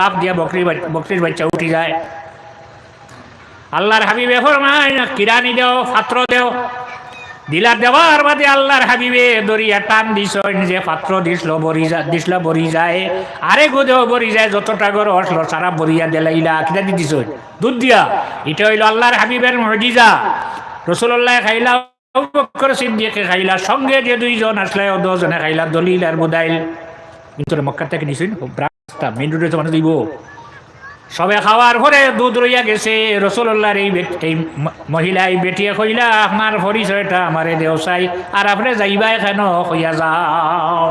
লাভ দিয়ে বকরি বকরির বাচ্চা উঠি যায়। আল্লাহর হাবিবে ফরমায় কিরানি দেও পাত্র দেও। দিলা দেওয়ার বাদে আল্লাহর হাবিবে দরিয়া টান দিছ যে পাত্র দিছিল বরি যা দিছিল বরি যায়। আরে গোদেও বরি যায়, যতটা গর আসলো সারা বরিয়া দেলাইলা কিনা দি দিছ। দুধ দিয়া। এটা হইল আল্লাহর হাবিবের মজিজা। রসুল্লাহ খাইলা সিদ্দিকে খাইলা, সঙ্গে যে দুইজন আসলে ও দুজনে খাইলা, দলিল আর বুদাইল কিন্তু মক্কা থেকে নিছুন দিব। সবে খাওয়ার পরে দুধ রইয়া গেছে রসুল্লাহর এই এই মহিলাই মহিলা এই বেটিয়ে কইলা আপনার পরিচয়টা আমারে দেওসাই আর আপনি যাইবা কেন কইয়া যাও?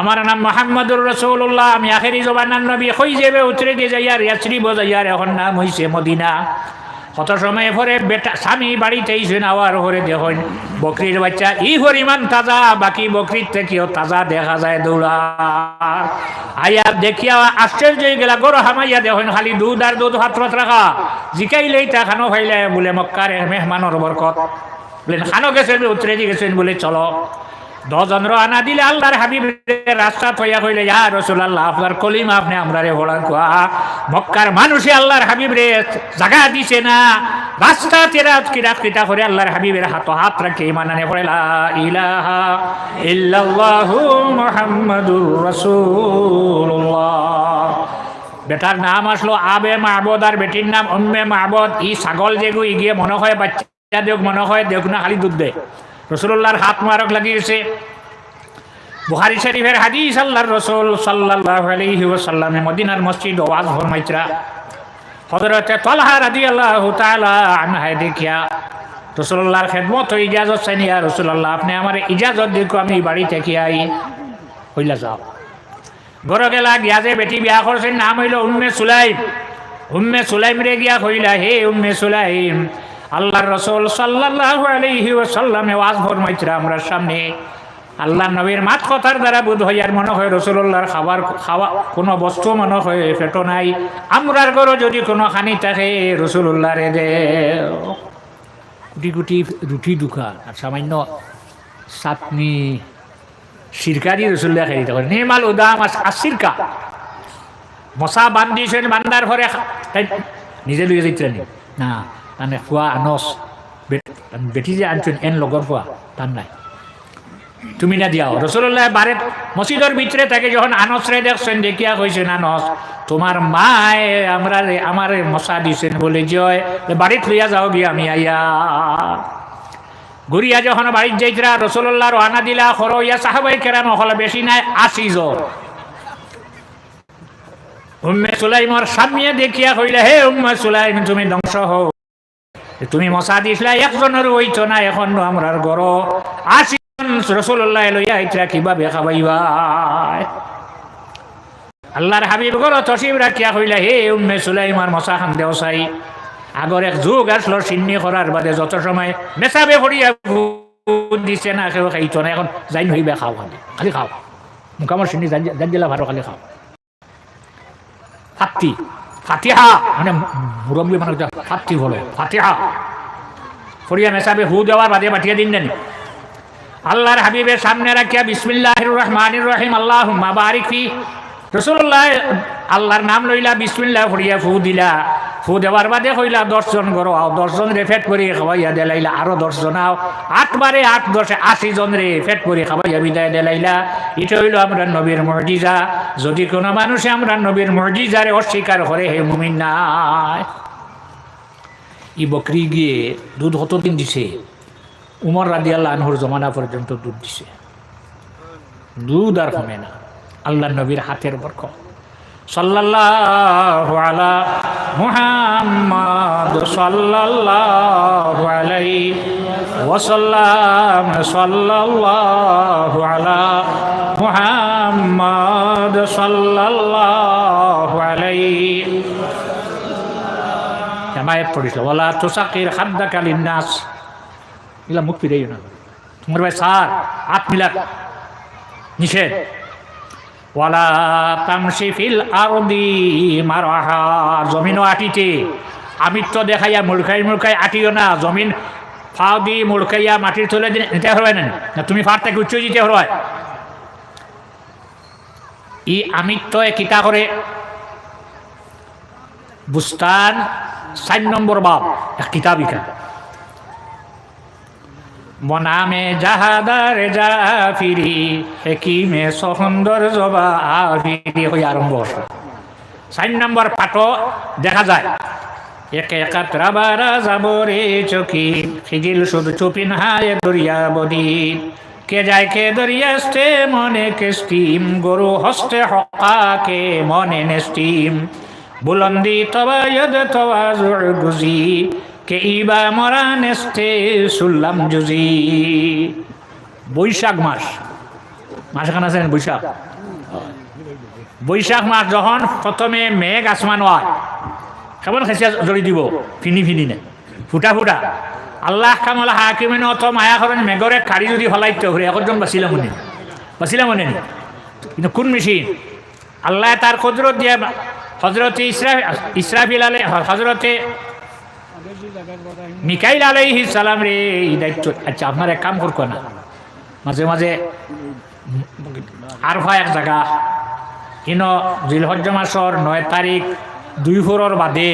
আমার নাম মোহাম্মদুর রসুল্লাহ আমি আখেরি জবানার নবী, হই যাবে উতরে দিয়ে যাইয়ার ইয়াত্রী বজাইয়ার এখন নাম হইছে মদিনা। কত সময় পরে বেটা স্বামী বাড়িতে এসে আওয়ার পরে দেখুন বকরির বাচ্চা ই পরিমাণ তাজা, বাকি বকরির থেকেও তাজা দেখা যায় দৌড়া আইয়া দেখিয়া আশ্চর্য হয়ে গেলা, গরু হামাইয়া দেখুন খালি দুধ আর দুধ হাত হাতত রাখা। জিকাইলেই তা খানো ফাইলে বলে মক্কার মেহমানোর বরকত। বলে, খানো গেছেন দিয়ে গেছেন, বলে, চলো। দশজন আনা দিলে আল্লাহর হাবিব রাস্তা থইয়া কইলে ইয়া রসুল আল্লাহ আপনার কলিম আপনি আমরা রে ভোলা কোয়া। মক্কার মানুষে আল্লাহর হাবিব রে জাগা দিছে না। রাস্তা তেরা কিরা কিতা করে আল্লাহর হাবিবের হাত হাত রাখে মানানে পড়ে, লা ইলাহা ইল্লাল্লাহু মুহাম্মাদুর রাসূলুল্লাহ। বেটার নাম আসলো আবে মাহবুদ আর বেটির নাম উম্মে মাহবুদ। ই ছাগল যে গই গিয়ে মনে হয় বাচ্চা দেখ মনে হয় দেখ না, খালি দুধ দেয় রসুল্লাহর হাত মারক লাগিয়েছে। বুহারি শরীফের হাদিস, আল্লাহর রসুল সাল্লাল্লাহু আলাইহি ওয়াসাল্লামে মদিনার মসজিদ ওয়াজ ফরমাইতরা হযরতে তালহা রাদিয়াল্লাহু তাআলা আনহা দেখিয়া রসুল্লাহর খেদমত ইজাজত চাইনিয়া রসুল্লাহ, আপনি আমার ইজাজত দেখো, আমি বাড়ি থেকে আই। হইলা যাও। গড় গেলা গিয়া যে বেটি বিয়া করছেন, নাম হইল উম্মে সুলাইম। উম্মে সুলাইম রে গিয়া কইলা হে উম্মে সুলাইম আল্লাহর রসুল সাল্লাল্লাহু আলাইহি ওয়াসাল্লামে ওয়াজ ফরমাইতরা আমরা সামনে। আল্লাহ নবীর মাত কথার দ্বারা বোধ হইয়ার মনে হয় রসুল্লাহর খাবার খাওয়া কোনো বস্তু মনে হয় পেটো নাই। আমরার ঘরও যদি কোনো খানি থাকে রসুল্লাহ রে দে গুটি গুটি রুটি দোকান আর সামান্য চাটনি সিরকারি রসুল্লাহ খাই পারে। নেমাল উদাম আর সিরকা। মশা বান্ধিছেন বান্দার ঘরে নিজে লইয়া যাইতে না মানে খোৱা আনস বে- বেটি যে আনছেন এন লগর খোৱা তার নাই। তুমি না দিয়াও রসুল্লাহ বারে মসজিদের ভিতরে থাকে, যখন আনসরে দেখছেন দেখিয়া কইছেন আনস তোমার মায় আমরা আমার মশা দিছেন বলে জয়। বাড়িত লইয়া যাও গিয়া আমি আইয়া ঘুরিয়া যখন বাড়ির যাইতরা রসুল্লাহ রানা দিলা খর ইয়া সাহাবাই কেরাম হলে বেশি নাই, আশি জন উম্মে সুলাইমর সামনে দেখিয়া কইলে, হে উম্মে সুলাইম তুমি ধ্বংস হও। তুমি মশা দিছিলা একজনের হইত না, এখন আমরার আশি জন রসুল্লাহ লইয়া আইতরা কীভাবে খাবাইবা আল্লাহর হাবিব গড় তসিব রাখিয়া কইলে, হে উম্মে সুলাইমার মশা খান দেও চাই আগর এক যুগ আসলো চিন্নি করার বাদে যত সময় মেচাবে করিয়া দিছে না, কেউ খাইতো না। এখন যাই নহিবে খাও খালি খালি খাও। মুখামর চিন্নি জান দিলা ভালো খালি খাও। ফাত্তি ফাতিহা। মানে মুরব্বী মানুষ ফাতি হলো ফাতিহা। ফরিয়া মেসাবে হু দেওয়ার বাদে পাঠিয়ে দিন দেন। আল্লাহর হাবিবের সামনে রাখিয়া বিসমিল্লাহ রহমান রহিম আল্লাহ বারিক ফি। রসুল্লাহ আল্লাহর নাম লইলা বিসমিল্লাহ ফরিয়া ফু দিলা। ফু দেওয়ার বাদে কইলা, দশজন গরো আও, দশজন রে ফেট করে খাওয়াইয়া দেলাইলা, আরও দশজন আও। আটবারে আট, দশে আশি জন রে ফেট করে খাওয়াইয়া বিদায় দেলাইলা। এটা হইল আমরা নবীর মর্জিজা। যদি কোনো মানুষে আমরা নবীর মর্জিজারে অস্বীকার করে, হে মুমিন নাই। ই বকরি গিয়ে দুধ কতদিন দিছে? উমর রাদি আল্লাহ আনহুর জমানা পর্যন্ত দুধ দিছে। দুধ আর কমে না। আল্লাহ নবীর হাতের বরক সাল্লাল্লাহু আলা মুহাম্মদ সাল্লাল্লাহু আলাইহি ওয়াসাল্লাম, সাল্লাল্লাহু আলা মুহাম্মদ ওলা তুসাকির খাদ্দাকা লিন্নাস। এগুলা মুখ ফিরাইও না। তোমার ভাই সার মিলাক নিষেধ। ওয়ালা তামসি ফিল আরদি মারাহা, জমিনও আটিতে আমিত্ব দেখাইয়া মুরখাই মুরখাই আটিও না, জমিন ফাও দি মুরখাইয়া মাটির তুলে দিন এটা হরবাই না। তুমি ফার থেকে উচ্চ দিতে হরবাই। ই আমিত্ব কিতা করে? বুস্তান, চার নম্বর বাপ, এক কিতাবিকা বনামে জাহাদার জাফিরি, হেকিমে সহন্দর জবা আফিরি হয়ে আরম্ভ হচ্ছে চার নম্বর পাঠও দেখা যায়। একে একাত্রা বারা যাব রে চকি, খিজিল শুধু চুপিন হায় দরিয়া বদিন কে যায় কে দরিয়াস্তে মনে কে স্টিম, গরু হস্তে হকাকে মনে নে স্টিম। বুলন্দি তবা ইয়দ তবা জুর গুজি কে ইবা মরা নেস্তে সুল্লাম জুজি বৈশাখ মাস। মাস এখানে আছেন বৈশাখ? বৈশাখ মাস যখন প্রথমে মেঘ আসমান হয়, কেমন খেসিয়া জড়ি দিব, ফিনি ফিনি নে, ফুটা ফুটা। আল্লাহ কামলা হাকিমেন অত মায়া করেন মেঘরে কাড়ি যদি ফলাইতে ঘুরে একজন বাঁচিলাম মনে। বাঁচিলাম মনে কিন্তু কোন মেশিন আল্লাহ তার কদরত দিয়ে হজরতে ইসরা ইসরাফিল আলে হজরতে মিকাইল আলাইহি সালাম রে, এই দায়িত্ব। আচ্ছা আপনার এক কাম করকো না। মাঝে মাঝে আরফা এক জায়গা। ইন জিলহজ্জ মাসর নয় তারিখ, দুই ফোৰৰ বাদে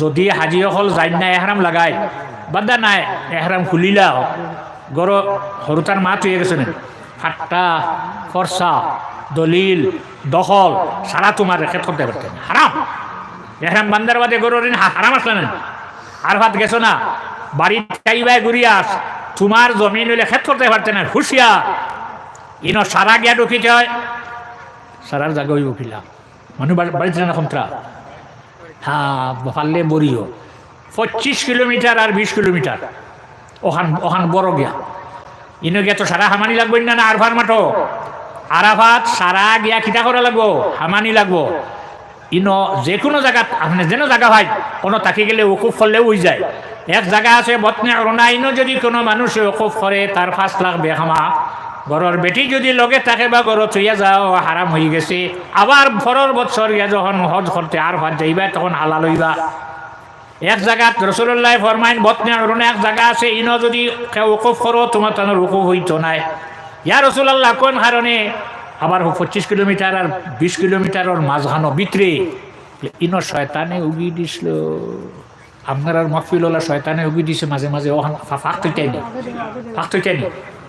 যদি হাজি অকল যাই না এহৰাম লাগাই বাদা নাই এহৰাম খুলিলা। গর সৰুতাৰ মাত হয়ে গেছে না। ফাট্টা, ফর্সা, দলিল, দখল, সারা তোমার রেখে করতে পারতেন। হারাম। এহরাম বান্দার বাদে গরুর হারাম আসলে না। আর ভাত গেছো না? বাড়ি চাইবাই ঘুরিয়াস তোমার জমিন হইলে খেত করতে পারতে না হুশিয়া ইন সারা গিয়া ঢুকিতে হয় সারার জায়গা হইব কিলা মানুষ বাড়ি- বাড়িতে না কমত্রা হ্যাঁ পারলে বরিও পঁচিশ কিলোমিটার আর বিশ কিলোমিটার ওখান ওখান বড় গিয়া। ইনো গিয়া তো সারা হামানি লাগবে না না? আরফার মাঠো আরাফাত সারা গিয়া কিতা করা লাগবো? হামানি লাগবো। ইনো যে কোনো জায়গাত আপনি যেন জায়গা ভাই কোনো তাকে গেলে উকুফ করলেও হয়ে যায়। এক জায়গা আছে বতনে অরণা ইনো যদি কোনো মানুষ উকুফ করে তার পাঁচ লাখ বেহামা। ঘরের বেটি যদি লগে থাকে বা ঘর থইয়া যাও হারাম হয়ে গেছে। আবার পরের বছর গিয়া যখন হজ করতে আর ভাত যাইবা, তখন হালাল হইবা এক জায়গাত রসুল্লাহ ফরমাইন বতনে অরণে এক জায়গা আছে, ইনো যদি কেউ উকুফ করো তোমার তানোর উকুফ হইতো নাই। ইয়া রসুল্লাহ কোন কারণে আবার পঁচিশ কিলোমিটার আর বিশ কিলোমিটারের মাঝখানো ভিতরে। ইনো শয়তানে উগি দিছিল। আপনার আর ওলা শয়তানে উগি দিছে মাঝে মাঝে। ওখান ফাঁক তৈটাইনি ফাঁক তৈটাইনি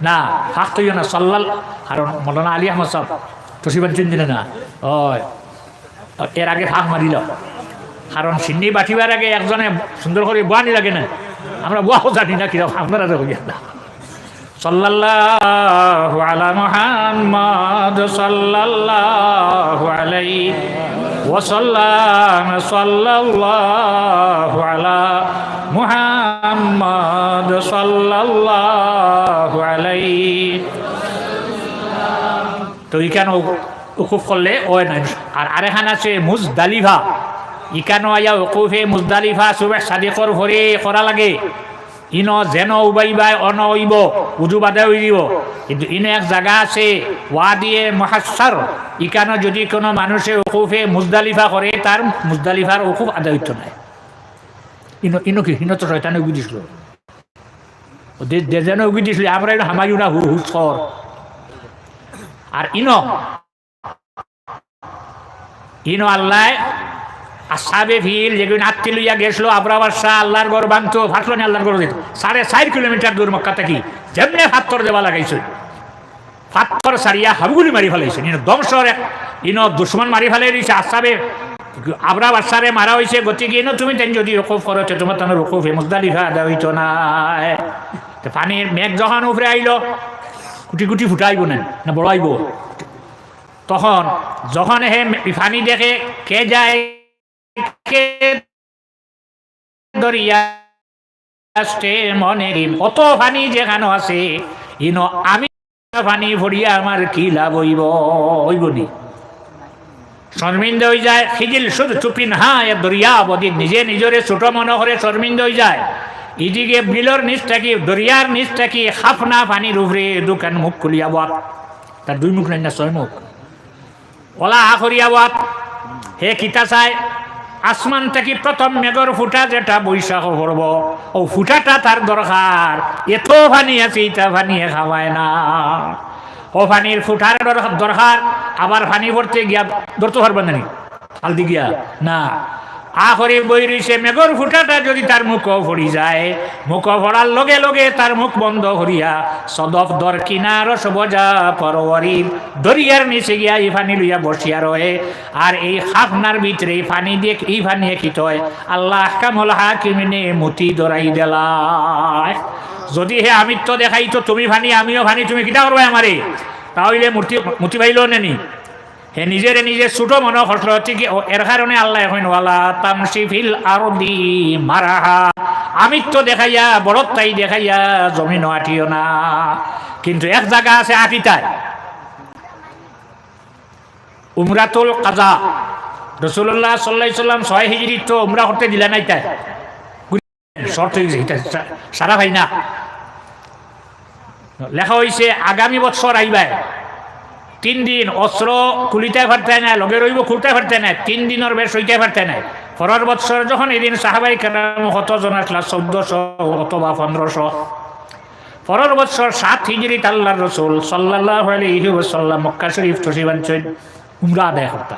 না, ফাঁক তৈও না, সল্লাল। কারণ মৌলানা আলী আহমদ সব তসিবান চিন দিলে না। হয় এর আগে ফাঁক মারিল। কারণ সিন্নি বাটিবার আগে একজনে সুন্দর করে বোয়ানি লাগে না। আমরা বোয়াও জানি না কীরকম। আপনারা তো না সাল্লাল্লাহু আলা মুহাম্মদ সাল্লাল্লাহু আলাইহি ওয়াসাল্লাম সাল্লাল্লাহু আলা মুহাম্মদ সাল্লাল্লাহু আলাইহি তো ইকানো উকুফ করলে? ও নাই আর আরেখান আছে মুজদালিফা। ইকানো আয়া উকুফে মুজদালিফা সুবে সাদিকর ভরে করা লাগে? ইন যেন উবাইবাই, অন উইব উজু বাদে উইব। কিন্তু ইন এক জায়গা আছে ওয়া দিয়ে মহাসার ইকানো যদি কোনো মানুষে উকুফে মুজদালিফা করে, তার মুজদালিফার উকুফ আদায় হইতো নাই। ইনো ইনো কি? ইনো তো শয়তানে উগি দিছিল। যেন উগি দিছিল আমরা এটা হামাইও না হু হুসর আর ইনো ইনো আল্লাহ আসাবে ফিল যেগুলো আত্মি লইয়া গেছিল, আবরা বাসা, আল্লাহর গড় বাংতো ফাটলো না আল্লাহর গড় দিত। সাড়ে চার কিলোমিটার দূর মক্কা থাকি যেমনি ফাত্তর দেওয়া লাগাইছে। ফাত্তর সারিয়া হাবুগুলি মারি ফেলাইছে। ইনো ধ্বংসর, ইনো দুশ্মন মারি ফেলাই দিছে আসাবে। আবরা বাসারে মারা হয়েছে গতিকে ইনো তুমি তেন যদি রকুফ করতে তোমার তানো রকুফ মুজদালিফা আদা হইতো না। পানির মেঘ যখন উপরে আইলো, কুটি কুটি ফুটাইব না না বড়াইব। তখন যখন হে পানি দেখে কে যায় কে যেখানে আছে কি যায়, খিজিল শুধু চুপি না এ দরিয়া বদি নিজে নিজরে ছোট মনে করে শর্মিন্দা হয়ে যায়। ইদিকে বিলর নিচ থাকি, দরিয়ার নিচ থাকি হাফনা পানির উপরে দোকান মুখ খুলিয়া বাপ। তার দুই মুখ নাই না ছয় মুখ। ওলা হা করিয়া বাপ। হে কিতা চাই? আসমান থেকে প্রথম মেঘর ফুটা যেটা বৈশাখ করব ও ফুটাটা তার দরকার এত ভানি আছে এটা পানি খাওয়ায় না। ও পানির ফুটার দরকার আবার পানি ভরতে গিয়া ধরতে পারবেন না হালদি গিয়া। না। আখরে বই রইছে মেঘর ফুটাটা যদি তার মুখ ভরি যায়, মুখ ভরার লগে লগে তার মুখ বন্ধ করিয়া সদফ দর কিনার সবজা পরওয়ারি দরিয়ার নিচে গিয়া এই পানি লইয়া বসিয়া রয়ে। আর এই হাফনার ভিতরে এই পানি দিয়ে এই পানি খিত হয়। আল্লাহ কামল হাকিমিনে মতি দরাই দেলায় যদি হে আমিত্ব দেখাইতো তুমি ভানি, আমিও ভানি, তুমি কিটা করবে আমারে? তাহলে মূর্তি মূর্তি পাইলেও নেনি হে নিজের নিজে ছোট মনে হসল ঠিক এর কারণে আল্লাহ ওয়ালা তামসি ফিল আরদি মারাহা আমিত্ব দেখাইয়া বড়ত্তাই দেখাইয়া জমিন আটিও না। কিন্তু এক জায়গা আছে আটিতায় উমরাতুল কাজা। রসুল্লাহ সাল্লাহ সাল্লাম ছয় হিজড়ি তো উমরা করতে দিলা নাই তাই। হয়ে সারা ভাই না লেখা হয়েছে আগামী বছর আইবাই তিন দিন অস্ত্র খুলিতে পারতে না লগে রইব খুলতে পারতে না তিন দিনের বেশ হইতে পারতে না পরের বছর যখন এদিন সাহাবাই কেরাম কতজন আসলা চৌদ্দশো, অথবা পনেরোশো। পরের বছর সাত হিজড়িত আল্লাহ রসুল সাল্লাহ সাল্লাম মক্কা শরীফ তসিবাঞ্চন উমরা আদায় করতা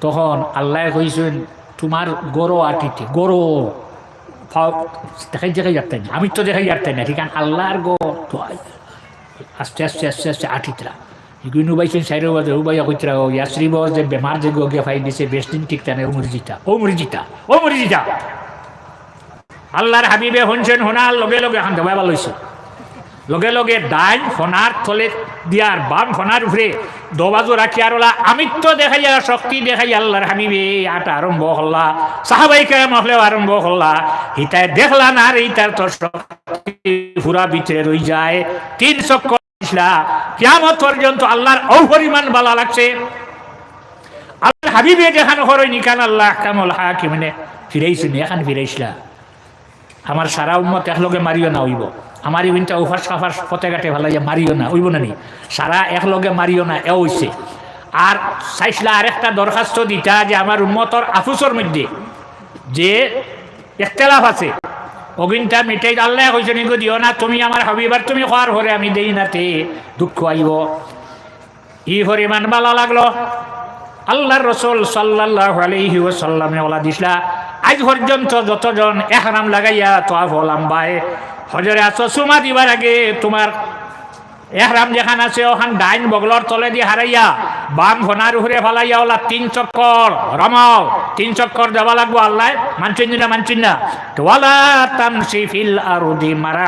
তখন আল্লাহ কইছেন তোমার গরো আটিতে গরো দেখাই দেখাই যাতে আমি তো দেখাই যাতে না ঠিক আল্লাহর গো তো আস্তে আস্তে আস্তে আস্তে আটিতরা ও মরিজিতা আল্লাহর হাবিবে হনছেন হোনার লগে লগে ভালো লগে লগে ডাইন ফোনার দিয়ার বাম ফোনার উপরে দবাজো রাখি আর ওলা আমিত্ব দেখাইয়া শক্তি দেখাই আল্লাহর হামিবে আটা আরম্ভ হল্লা সাহাবাই কেরাম হলেও আরম্ভ হল্লা হিতায় দেখলা না আর ইটার তোর শক্তি পুরা ভিতরে রই যায় তিন চক্কর কিয়ামত পর্যন্ত আল্লাহর অপরিমাণ বালা লাগছে। আল্লাহর হাবিবে যেখানে হরই নিকান আল্লাহ কামল হাকিমনে ফিরাইছেন এখান ফিরাইছিলা আমার সারা উম্মত একলগে মারিও না হইব। আমার ইভিনটা উফার সাফার পথে ঘাটে ভালো মারিও না, হইব না নি? সারা একলগে মারিও না এ হইছে। আর চাইছিলা আরেকটা দরখাস্ত দিতা যে আমার উম্মতর আফুসর মধ্যে যে একতেলাফ আছে অগিনটা মিটাই আল্লাহ কইছে নিগো, দিও না, তুমি আমার হবিবার তুমি খোয়ার হরে আমি দেই না তে। দুঃখ আইব ই পরিমাণ বালা লাগল। আল্লাহর রসুল সাল্লাহ আলহি সাল্লামে ওলা দিসলা আজ পর্যন্ত যতজন একরাম লাগাইয়া তোয়া হলাম বাই। হজরে আছো সুমা দিবার আগে তোমার একরাম যেখান আছে, ওখান ডাইন বগলর তলে দিয়ে হারাইয়া, বাম ঘনার উপরে ফালাইয়া ওলা তিন চক্কর রমাও তিন চক্কর দেওয়া লাগবো আল্লাহ। মানছেন না মানছেন না তোয়ালা তামসি ফিল আর মারা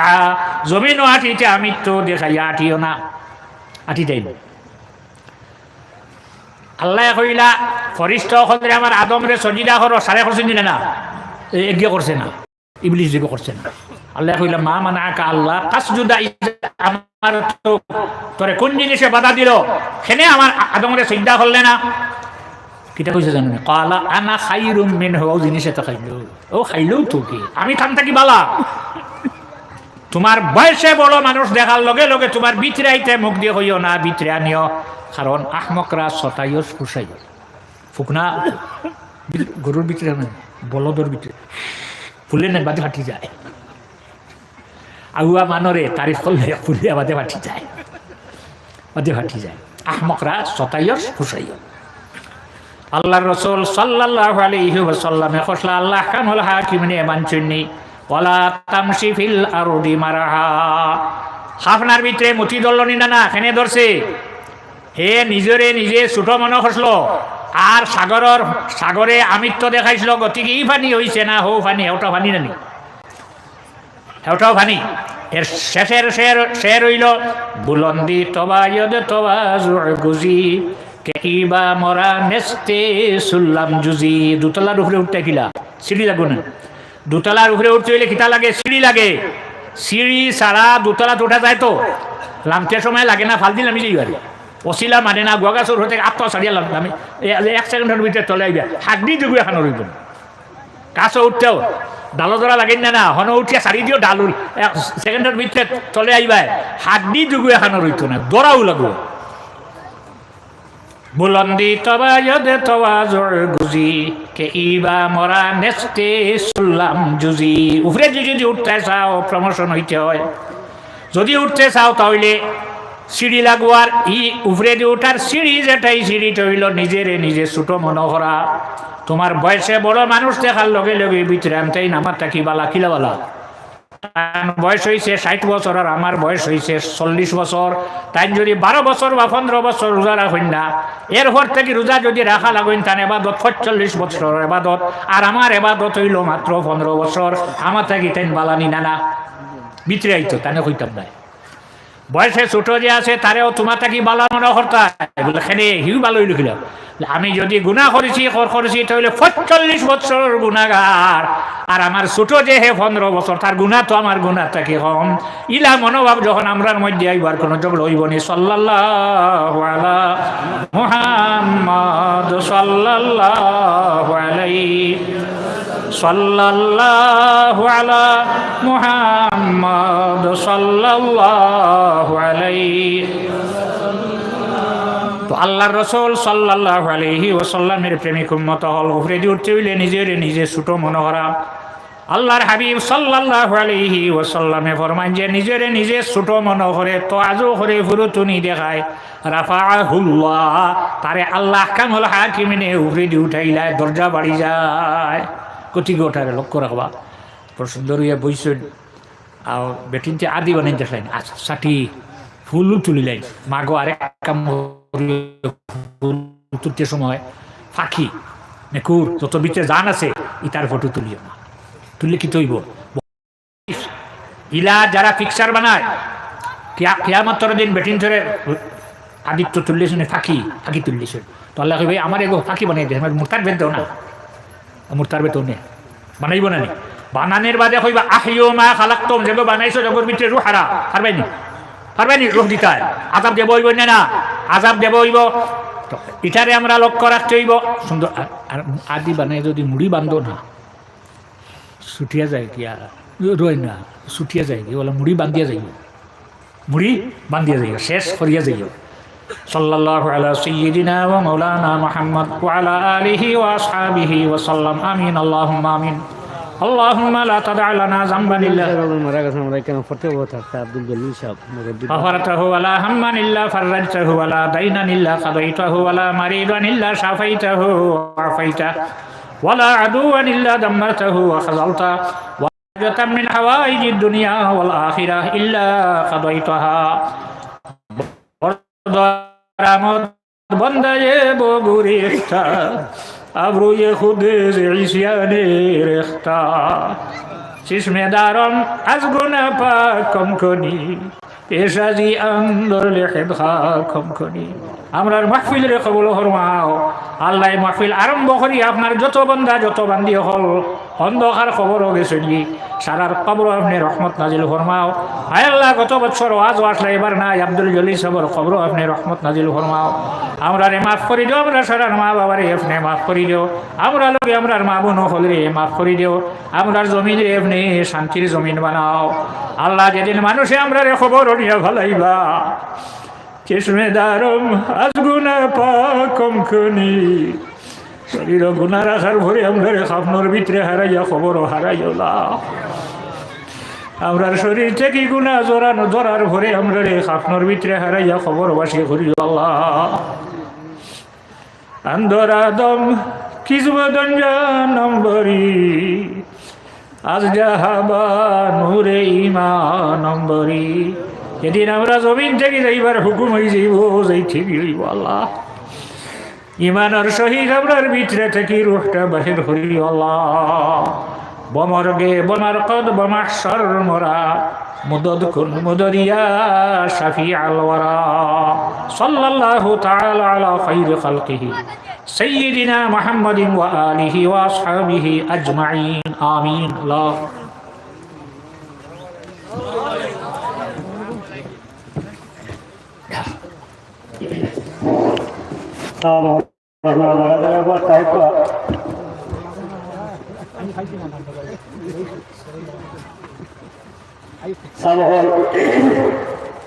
জমিনও আটিতে আমি তো দেখাইয়া আটিও না। আটি দেয় আল্লাহ কইলা ফরিস্ত হলে আমার আদমরে সজিদা করো সারে করছেন না এগিয়ে করছে না। ইবলিশ দিকে করছে না। আল্লাহ কইলা, মা মানা আল্লাহ কাসজুদা আমার তো তোরে কোন জিনিসে বাধা দিল? সেনে আমার আদমরে চিন্তা করলে না। কিটা কইছে জানো না কালা, আনা খাইরুম মিন ও জিনিসে তো খাইল। ও খাইলেও তো কি? আমি থাম থাকি বালা? তোমার বয়সে বড় মানুষ দেখার লগে লগে তোমার ভিতরে আইতে মুখ দিয়ে হইও না ভিতরে আনিও কারণ আহমকরা শতায়স ফুসাই ফুকনা গরুর ভিতরে না বলদর ভিতরে ফুলে না বাদে ফাটি যায়। আগুয়া মানরে তারিফ করলে ফুলে বাদে ফাটি যায়। বাদে ফাটি যায়। আহমকরা শতায়স ফুসাই আল্লাহ রসুল সাল্লাহ আলাইহি ওয়াসাল্লামে খসলা, আল্লাহ কান হল হাকিমনে মানচুন্নি ওয়ালা তামসি ফিল আরদি মারাহা। হাফনার ভিতরে মুঠি ধরল না না খেনে ধরছে? হে নিজরে নিজে ছোট মনে খসলো, আর সাগরর, সাগরে আমিত্ব দেখাইছিল গতিকে ই ফানি হইছে না, হৌ ফানি হেউটা ফানি নানি হেউটাও ফানি এর শেষের শের শের হইল বুলন্দি তবা ইয়দ তবা গুজি। কেকিবা মরা নেস্তে সুল্লাম জুজি। দুতলার উপরে উঠতে কিলা সিঁড়ি লাগবো না দুতলার উপরে উঠতে হইলে কিতা লাগে সিঁড়ি লাগে। সিঁড়ি ছাড়া দুতলাতে উঠা যায় তো। লামতে সময় লাগে না ফাল দিলাম যাই আর অশিলা মানে না গোয়াগাছর হতে আত্ম সারিয়া লাগবে আমি এক সেকেন্ডের ভিতরে চলে আইবে হাগনি যুগু এখন রইব কাছে উঠতেও ডালো ধরা লাগেন না না? হন উঠিয়া সারি দিও ডালুল। সেকেন্ডের ভিতরে চলে আইবা হাগনি যুগু এখন রইত না? দৌড়াও লাগবো বুলন্দি তবা যদে তবা জোর গুজি কে ইবা মরা নেস্তে সুল্লাম জুজি উপরে যদি উঠতে চাও প্রমোশন হইতে হয়। যদি উঠতে চাও, তাহলে সিঁড়ি লাগোয়ার ই উপরে দিয়ে ওঠার সিঁড়ি যেটাই সিঁড়িটা হইল নিজেরে নিজে ছোট মনে করা তোমার বয়সে বড় মানুষ দেখার লগে লগে ভিতরে আনতেই নামার থাকি বালা, কিলা বালা। বয়স হয়েছে ষাট বছর আর আমার বয়স হয়েছে চল্লিশ বছর তাই যদি বারো বছর বা পনেরো বছর রোজা রাখুন না এরপর থেকে রোজা যদি রাখা লাগুন তার এবাদত পঁয়তাল্লিশ বছর এবাদত আর আমার এবাদত হইল মাত্র পনেরো বছর আমার থাকি তাই বালানি নানা। ভিতরে আইতো তানে কইতাম নাই। বয়সে ছোট যে আছে তারেও তোমার থাকি বালা মনে করতা বলে খেলে হিউ ভালো লিখিল আমি যদি গুণা করেছি কর করেছি তাহলে পঁয়তাল্লিশ বছর গুণাগার আর আমার ছোট যে হে পনেরো বছর তার গুণা তো আমার গুণা থাকে কম। ইলা মনোভাব যখন আমরার মধ্যে আইবার কোনো জগল হইব নি। সাল্লাল্লাহু আলা মুহাম্মদ সাল্লাল্লাহু আলাইহি সাল্লাল্লাহু আলা মুহাম্মদ। সাল্লাল্লাহু আলাইহি তো আল্লাহর রসুল সাল্লাহ আলহি ওসাল্লামের প্রেমিক উম্মত হল। উপরে দিয়ে উঠতে হইলে নিজের নিজে ছোট মনোহরা। আল্লাহর হাবিব সাল্লাহ আলহি ওসাল্লামে ফরমান যে নিজের নিজে ছোট মনোহরে তো আজও করে ফুরুতুনি দেখায়। রাফা হুল্লা তারে আল্লাহ কামল হাকিমিনে উপরে দিয়ে উঠাইলায় দরজা বাড়ি যায়। কতি গোটারে লক্ষ্য রাখবা। প্রসন্ন রইয়া বইছেন আর বেটিনতে আদি বানাই দেখাইন আচ্ছা ফুল তুলিলেন মাগো আরেক কাম ফুল তুলতে সময়। ফাঁকি নেকুর যত বিচে জান আছে ইটার ফটো তুলিও না। তুললে কি তৈব? ইলা যারা পিকচার বানায় কিয়ামতর দিন বেটিন ধরে আদিত্য তুললেছেন ফাঁকি ফাঁকি তুললেছেন তো আল্লাহ ভাই আমার এগো ফাঁকি বানাই দিয়ে মূর্তার বেদ দেও না। মূর্তার বেদ নে। বানাইব না নি? বানানের বাদে কইবা আহিও মা খালাক্তম যেগো বানাইছো জগর ভিতরে রুহারা পারবাই নি? পারবেন রোগ দিতে? আজাব দেব হইব না না? আজাব দেব হইব? তো এটারে আমরা লক্ষ্য রাখতে হইব। সুন্দর, আর- আদি বানাই যদি মুড়ি বান্ধো না, ছুটিয়া যায় কি আর? রই না, ছুটিয়া যায় কি? বলে মুড়ি বান্ধিয়া যাইব। মুড়ি বান্ধিয়া যাইব, শেষ করিয়া যাইব। ওয়া মাওলানা মুহাম্মদ ওয়া আলা আলিহি ওয়া আসহাবিহি ওয়া সাল্লাম। আমিন, আল্লাহুম্মা আমিন। اللهم لا تدع لنا ذنبا الا غفرته ولا هما الا فرجته ولا دينا الا قضيته ولا مريضا الا شفيته وعافيته ولا عدوا الا دمرته وخذلته وحاجة من حوائج الدنيا والآخرة إلا قضيتها برد رامد بندے بو گوری ابروی خود عیسیان رختا چشم دارم از گناه پاک کم کنی پیش از اندر لخد خاک کم کنی امرار محفل رقبول حرماؤ আল্লাহ মাহফিল আরম্ভ করি, আপনার যত বন্ধা, যত বান্দি হল অন্ধকার খবর গেছে নি সারার কবর আপনি রহমত নাজিল ফরমাও। হায় আল্লাহ, গত বছর আজ আসলে এবার নাই, আব্দুল জলিল সবর খবর আপনি রহমত নাজিল ফরমাও। আমরা রে মাফ করি দিও, আমরা সারার মা বাবার আপনি মাফ করি দিও। আমরা লোক আমরার মা বোন হল রে মাফ করি দিও। আমরার জমিন রে আপনি শান্তির জমিন বানাও। আল্লাহ যেদিন মানুষে আমরা রে খবর নিয়ে ভালাইবা চশমে দারম আজ গুনা পাকম খনি শরীর গুনা রাখার ভরে আমরা খাপনোর ভিতরে হারাইয়া খবর হারাইও না আমরার শরীর থেকে গুনা জোরানো জোরার ভরে আমরা রে খাপনোর ভিতরে হারাইয়া খবর বাসি করি আল্লাহ আন্দরাদম নম্বরি আজ যাহাবা নূরে ইমান নম্বরি যেদিন আমরা জমিন থেকে যাইবার হুকুম হয়ে যাইব যাই ঠিক হইব আল্লাহ। ইমানের সহিত আমরার ভিতরে থেকে রুহটা বাহির হই আল্লাহ। বমরগে বমার কদ বমাশর মরা। মুদদ কুন মুদরিয়া শাফি আল ওয়ারা। সাল্লাল্লাহু তাআলা আলা খাইর খালকিহি। সাইয়্যিদিনা মুহাম্মাদিন ওয়া আলিহি ওয়া আসহাবিহি আজমাইন। আমিন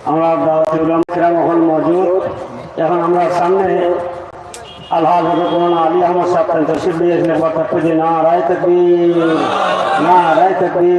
আমরা দাওয়াতুলাম হল মজুদ এখন আমরা সামনে আল্লাহ কোন আলী আহমদ সাহেব তসিফ দিয়েছিলেন বক্তব্য না রায় তকবীর না রায় তকবীর